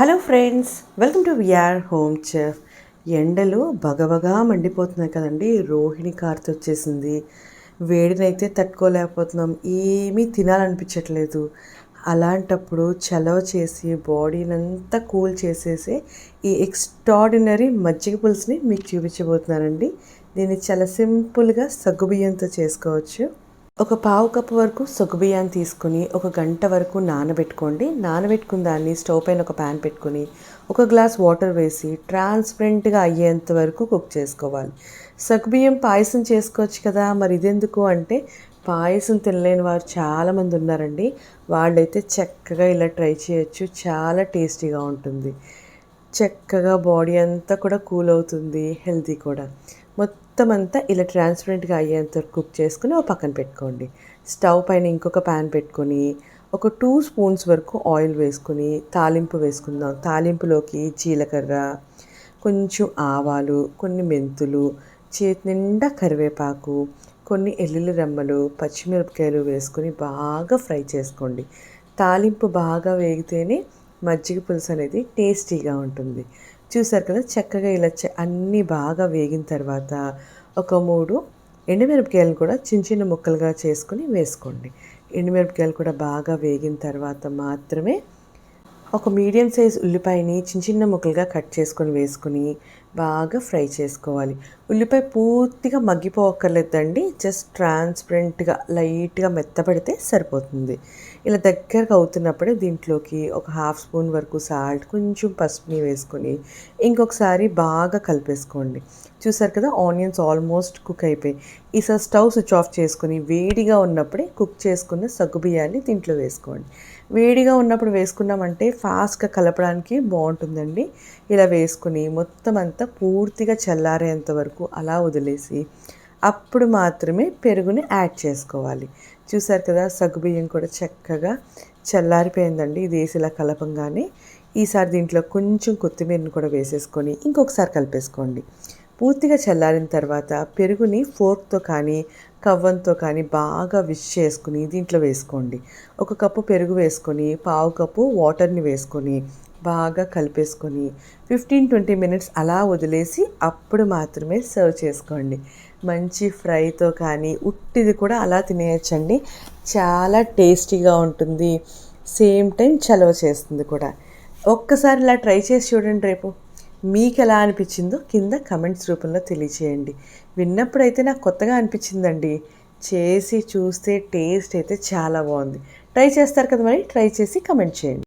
Hello friends welcome to VR home chef. ఎండలు బగబగా మండిపోతున్నాయి కదండి. రోహిణి కార్త్ వచ్చేసింది. వేడినైతే తట్టుకోలేకపోతున్నాం. ఏమీ తినాలనిపించట్లేదు. అలాంటప్పుడు చలవ చేసి బాడీనంతా కూల్ చేసేసి ఈ ఎక్స్ట్రాడినరీ మజ్జిగ పులుసుని మీకు చూపించబోతున్నానండి. దీన్ని చాలా సింపుల్గా సగ్గుబియ్యంతో చేసుకోవచ్చు. ఒక పావు కప్పు వరకు సగ్గుబియ్యాన్ని తీసుకుని ఒక గంట వరకు నానబెట్టుకోండి. నానబెట్టుకున్న దాన్ని స్టవ్ పైన ఒక ప్యాన్ పెట్టుకుని ఒక గ్లాస్ వాటర్ వేసి ట్రాన్స్పరెంట్గా అయ్యేంత వరకు కుక్ చేసుకోవాలి. సగ్గుబియ్యం పాయసం చేసుకోవచ్చు కదా మరి ఇదెందుకు అంటే పాయసం తినలేని వారు చాలామంది ఉన్నారండి. వాళ్ళైతే చక్కగా ఇలా ట్రై చేయొచ్చు చాలా టేస్టీగా ఉంటుంది. చక్కగా బాడీ అంతా కూడా కూల్ అవుతుంది హెల్తీ కూడా. మొత్తం మొత్తం అంతా ఇలా ట్రాన్స్పరెంట్గా అయ్యేంత వరకు కుక్ చేసుకుని ఒక పక్కన పెట్టుకోండి. స్టవ్ పైన ఇంకొక ప్యాన్ పెట్టుకొని ఒక టూ స్పూన్స్ వరకు ఆయిల్ వేసుకొని తాలింపు వేసుకుందాం. తాలింపులోకి జీలకర్ర కొంచెం ఆవాలు కొన్ని మెంతులు చేతి నిండా కరివేపాకు కొన్ని ఎల్లుల్లి రెమ్మలు పచ్చిమిరపకాయలు వేసుకొని బాగా ఫ్రై చేసుకోండి. తాలింపు బాగా వేగితేనే మజ్జిగ పులుసు అనేది టేస్టీగా ఉంటుంది. చూసారు కదా చక్కగా ఇలా అన్నీ బాగా వేగిన తర్వాత ఒక మూడు ఎండుమిరపకాయలను కూడా చిన్న చిన్న ముక్కలుగా చేసుకుని వేసుకోండి. ఎండుమిరపకాయలు కూడా బాగా వేగిన తర్వాత మాత్రమే ఒక మీడియం సైజ్ ఉల్లిపాయని చిన్న చిన్న ముక్కలుగా కట్ చేసుకొని వేసుకుని బాగా ఫ్రై చేసుకోవాలి. ఉల్లిపాయ పూర్తిగా మగ్గిపోక్కర్లేదండి జస్ట్ ట్రాన్స్పరెంట్గా లైట్గా మెత్తపడితే సరిపోతుంది. ఇలా దగ్గరకు అవుతున్నప్పుడే దీంట్లోకి ఒక హాఫ్ స్పూన్ వరకు సాల్ట్ కొంచెం పసుపుని వేసుకొని ఇంకొకసారి బాగా కలిపేసుకోండి. చూసారు కదా ఆనియన్స్ ఆల్మోస్ట్ కుక్ అయిపోయి ఈసారి స్టవ్ స్విచ్ ఆఫ్ చేసుకొని వేడిగా ఉన్నప్పుడే కుక్ చేసుకున్న సగ్గుబియ్యాన్ని దీంట్లో వేసుకోండి. వేడిగా ఉన్నప్పుడు వేసుకున్నామంటే ఫాస్ట్గా కలపడానికి బాగుంటుందండి. ఇలా వేసుకుని మొత్తం అంతా పూర్తిగా చల్లారేంత వరకు అలా వదిలేసి అప్పుడు మాత్రమే పెరుగుని యాడ్ చేసుకోవాలి. చూసారు కదా సగ్గుబియ్యం కూడా చక్కగా చల్లారిపోయిందండి. ఇది వేసి ఇలా కలపంగానే ఈసారి దీంట్లో కొంచెం కొత్తిమీరని కూడా వేసేసుకొని ఇంకొకసారి కలిపేసుకోండి. పూర్తిగా చల్లారిన తర్వాత పెరుగుని ఫోర్క్తో కానీ కవ్వంతో కానీ బాగా విష్ చేసుకుని దీంట్లో వేసుకోండి. ఒక కప్పు పెరుగు వేసుకొని పావు కప్పు వాటర్ని వేసుకొని బాగా కలిపేసుకొని ఫిఫ్టీన్ ట్వంటీ మినిట్స్ అలా వదిలేసి అప్పుడు మాత్రమే సర్వ్ చేసుకోండి. మంచి ఫ్రైతో కానీ ఉట్టిది కూడా అలా తినేయచ్చండి. చాలా టేస్టీగా ఉంటుంది. సేమ్ టైం చలవ చేస్తుంది కూడా. ఒక్కసారి ఇలా ట్రై చేసి చూడండి రేపు. మీకు ఎలా అనిపించిందో కింద కమెంట్స్ రూపంలో తెలియచేయండి. విన్నప్పుడైతే నాకు కొత్తగా అనిపించిందండి. చేసి చూస్తే టేస్ట్ అయితే చాలా బాగుంది. ట్రై చేస్తారు కదా మరి? ట్రై చేసి కమెంట్ చేయండి.